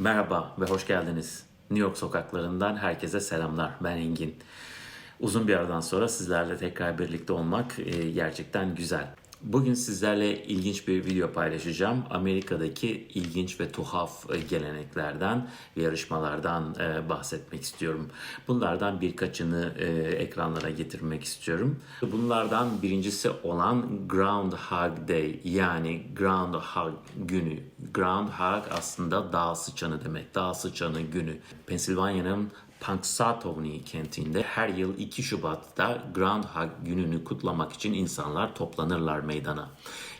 Merhaba ve hoş geldiniz. New York sokaklarından herkese selamlar. Ben Engin. Uzun bir aradan sonra sizlerle tekrar birlikte olmak e, gerçekten güzel. Bugün sizlerle ilginç bir video paylaşacağım. Amerika'daki ilginç ve tuhaf e, geleneklerden yarışmalardan e, bahsetmek istiyorum. Bunlardan birkaçını e, ekranlara getirmek istiyorum. Bunlardan birincisi olan Groundhog Day yani Groundhog günü. Groundhog aslında dağ sıçanı demek. Dağ sıçanı günü. Pennsylvania'nın Punxsutawney kentinde her yıl 2 Şubat'ta Groundhog gününü kutlamak için insanlar toplanırlar meydana.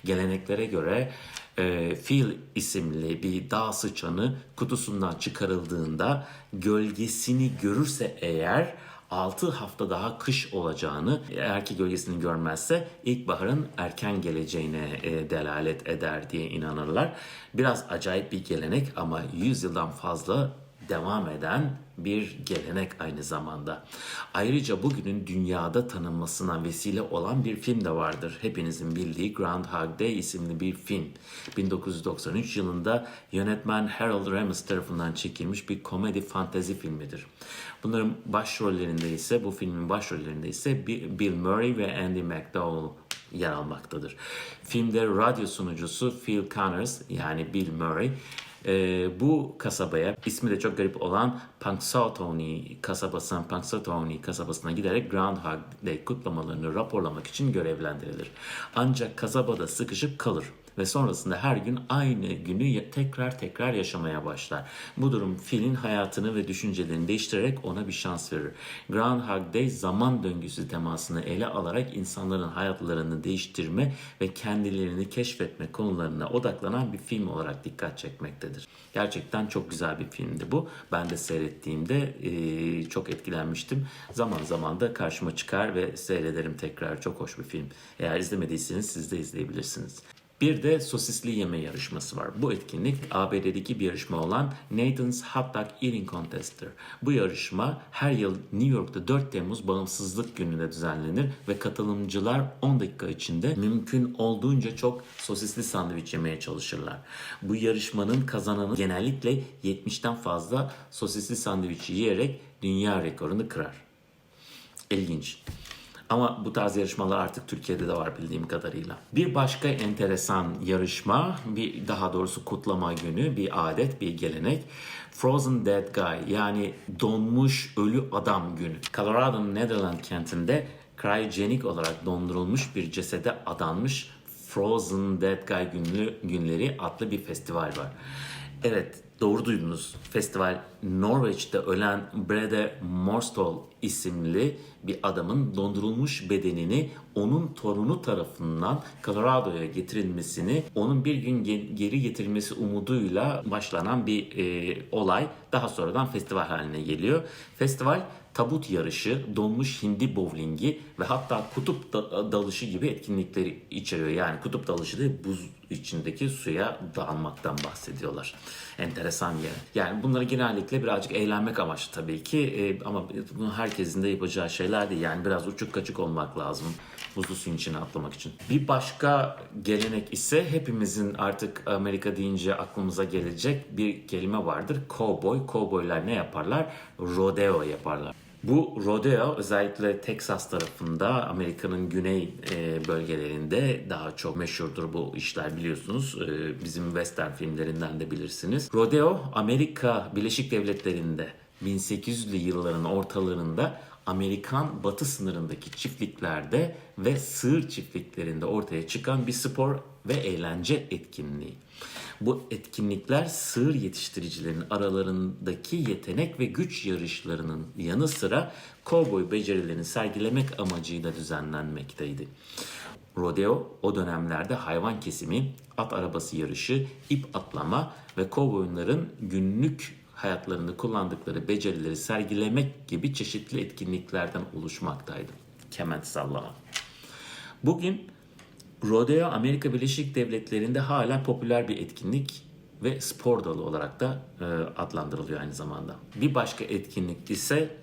Geleneklere göre e, Phil isimli bir dağ sıçanı kutusundan çıkarıldığında gölgesini görürse eğer 6 hafta daha kış olacağını, eğer ki gölgesini görmezse ilkbaharın erken geleceğine e, delalet eder diye inanırlar. Biraz acayip bir gelenek ama 100 yıldan fazla devam eden bir gelenek aynı zamanda. Ayrıca bugünün dünyada tanınmasına vesile olan bir film de vardır. Hepinizin bildiği Groundhog Day isimli bir film. 1993 yılında yönetmen Harold Ramis tarafından çekilmiş bir komedi fantezi filmidir. Bunların başrollerinde ise bu filmin başrollerinde ise Bill Murray ve Andy McDowell yer almaktadır. Filmde radyo sunucusu Phil Connors yani Bill Murray e, bu kasabaya ismi de çok garip olan Punxsutawney kasabasına, Punxsutawney kasabasına giderek Groundhog Day kutlamalarını raporlamak için görevlendirilir. Ancak kasabada sıkışıp kalır ve sonrasında her gün aynı günü tekrar tekrar yaşamaya başlar. Bu durum filin hayatını ve düşüncelerini değiştirerek ona bir şans verir. Groundhog Day zaman döngüsü temasını ele alarak insanların hayatlarını değiştirme ve kendilerini keşfetme konularına odaklanan bir film olarak dikkat çekmektedir. Gerçekten çok güzel bir filmdi bu. Ben de seyrettiğimde e, çok etkilenmiştim. Zaman zaman da karşıma çıkar ve seyrederim tekrar. Çok hoş bir film. Eğer izlemediyseniz siz de izleyebilirsiniz. Bir de sosisli yeme yarışması var. Bu etkinlik ABD'deki bir yarışma olan Nathan's Hot Dog Eating Contest'tir. Bu yarışma her yıl New York'ta 4 Temmuz Bağımsızlık Günü'nde düzenlenir ve katılımcılar 10 dakika içinde mümkün olduğunca çok sosisli sandviç yemeye çalışırlar. Bu yarışmanın kazananı genellikle 70'ten fazla sosisli sandviç yiyerek dünya rekorunu kırar. İlginç. Ama bu tarz yarışmalar artık Türkiye'de de var bildiğim kadarıyla. Bir başka enteresan yarışma, bir daha doğrusu kutlama günü, bir adet, bir gelenek. Frozen Dead Guy yani donmuş ölü adam günü. Colorado'nun Netherland kentinde cryogenic olarak dondurulmuş bir cesede adanmış Frozen Dead Guy günlü, günleri adlı bir festival var. Evet doğru duydunuz. Festival Norveç'te ölen Brede Morstol isimli bir adamın dondurulmuş bedenini onun torunu tarafından Colorado'ya getirilmesini, onun bir gün geri getirilmesi umuduyla başlanan bir e, olay daha sonradan festival haline geliyor. Festival tabut yarışı, donmuş hindi bowlingi ve hatta kutup dalışı gibi etkinlikleri içeriyor. Yani kutup dalışı da buz içindeki suya dalmaktan bahsediyorlar. Enteresan yer. Yani bunları genellikle birazcık eğlenmek amaçlı tabii ki e, ama bunu herkesin de yapacağı şeyler değil. Yani biraz uçuk kaçık olmak lazım buzlu suyun içine atlamak için. Bir başka gelenek ise hepimizin artık Amerika deyince aklımıza gelecek bir kelime vardır. Cowboy. Cowboylar ne yaparlar? Rodeo yaparlar. Bu rodeo özellikle Texas tarafında Amerika'nın güney e, bölgelerinde daha çok meşhurdur bu işler biliyorsunuz. E, bizim western filmlerinden de bilirsiniz. Rodeo Amerika Birleşik Devletleri'nde 1800'lü yılların ortalarında Amerikan batı sınırındaki çiftliklerde ve sığır çiftliklerinde ortaya çıkan bir spor ve eğlence etkinliği. Bu etkinlikler sığır yetiştiricilerin aralarındaki yetenek ve güç yarışlarının yanı sıra kovboy becerilerini sergilemek amacıyla düzenlenmekteydi. Rodeo o dönemlerde hayvan kesimi, at arabası yarışı, ip atlama ve kovboyların günlük hayatlarında kullandıkları becerileri sergilemek gibi çeşitli etkinliklerden oluşmaktaydı. Kement sallama. Bugün rodeo Amerika Birleşik Devletleri'nde hala popüler bir etkinlik ve spor dalı olarak da e, adlandırılıyor aynı zamanda. Bir başka etkinlik ise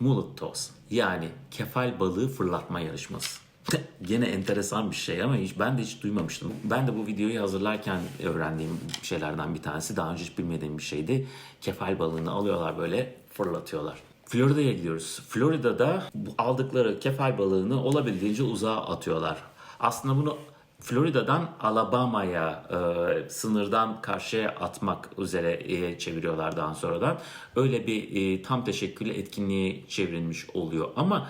mullet toss yani kefal balığı fırlatma yarışması. Gene enteresan bir şey ama hiç, ben de hiç duymamıştım. Ben de bu videoyu hazırlarken öğrendiğim şeylerden bir tanesi. Daha önce hiç bilmediğim bir şeydi. Kefal balığını alıyorlar böyle fırlatıyorlar. Florida'ya gidiyoruz. Florida'da aldıkları kefal balığını olabildiğince uzağa atıyorlar. Aslında bunu Florida'dan Alabama'ya e, sınırdan karşıya atmak üzere e, çeviriyorlar daha sonradan. Öyle bir e, tam teşekküllü etkinliğe çevrilmiş oluyor ama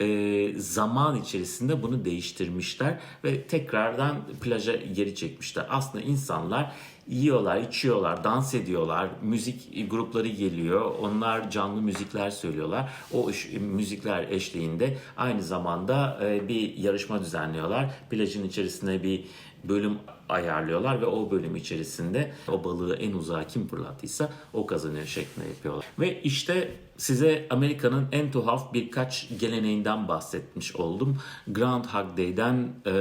e, zaman içerisinde bunu değiştirmişler ve tekrardan plaja geri çekmişler. Aslında insanlar yiyorlar, içiyorlar, dans ediyorlar, müzik grupları geliyor, onlar canlı müzikler söylüyorlar. O müzikler eşliğinde aynı zamanda e, bir yarışma düzenliyorlar. Plajın içerisine bir bölüm ayarlıyorlar ve o bölüm içerisinde o balığı en uzağa kim fırlattıysa o kazanıyor şeklinde yapıyorlar. Ve işte size Amerika'nın en tuhaf birkaç geleneğinden bahsetmiş oldum. Groundhog Day'den e,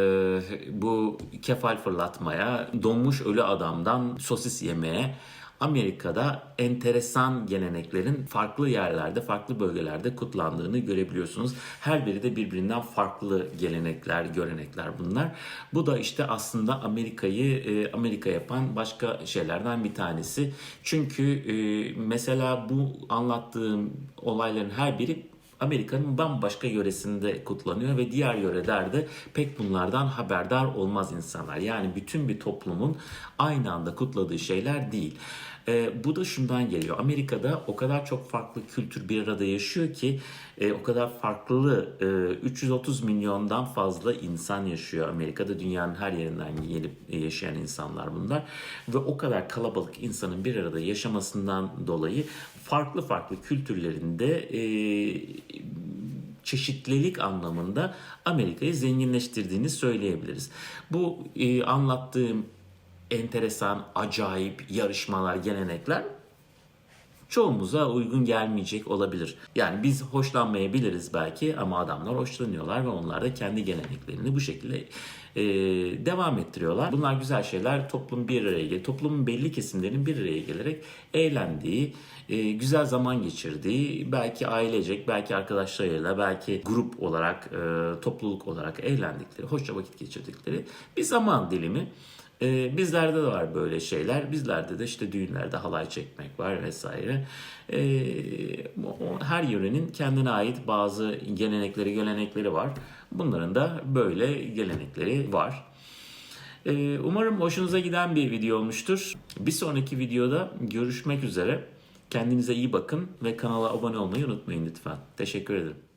bu kefal fırlatmaya, donmuş ölü adamdan sosis yemeye Amerika'da enteresan geleneklerin farklı yerlerde, farklı bölgelerde kutlandığını görebiliyorsunuz. Her biri de birbirinden farklı gelenekler, görenekler bunlar. Bu da işte aslında Amerika'yı e, Amerika yapan başka şeylerden bir tanesi. Çünkü e, mesela bu anlattığım olayların her biri Amerika'nın bambaşka yöresinde kutlanıyor ve diğer yörelerde pek bunlardan haberdar olmaz insanlar. Yani bütün bir toplumun aynı anda kutladığı şeyler değil. Ee, bu da şundan geliyor. Amerika'da o kadar çok farklı kültür bir arada yaşıyor ki e, o kadar farklı e, 330 milyondan fazla insan yaşıyor Amerika'da. Dünyanın her yerinden gelip e, yaşayan insanlar bunlar. Ve o kadar kalabalık insanın bir arada yaşamasından dolayı farklı farklı kültürlerinde e, çeşitlilik anlamında Amerika'yı zenginleştirdiğini söyleyebiliriz. Bu e, anlattığım enteresan, acayip yarışmalar, gelenekler çoğumuza uygun gelmeyecek olabilir. Yani biz hoşlanmayabiliriz belki ama adamlar hoşlanıyorlar ve onlar da kendi geleneklerini bu şekilde e, devam ettiriyorlar. Bunlar güzel şeyler. Toplum bir araya gel, toplumun belli kesimlerinin bir araya gelerek eğlendiği, e, güzel zaman geçirdiği, belki ailecek, belki arkadaşlarıyla, belki grup olarak, e, topluluk olarak eğlendikleri, hoşça vakit geçirdikleri bir zaman dilimi. Ee, bizlerde de var böyle şeyler. Bizlerde de işte düğünlerde halay çekmek var vesaire. O- her yörenin kendine ait bazı gelenekleri, gölenekleri var. Bunların da böyle gelenekleri var. Ee, umarım hoşunuza giden bir video olmuştur. Bir sonraki videoda görüşmek üzere. Kendinize iyi bakın ve kanala abone olmayı unutmayın lütfen. Teşekkür ederim.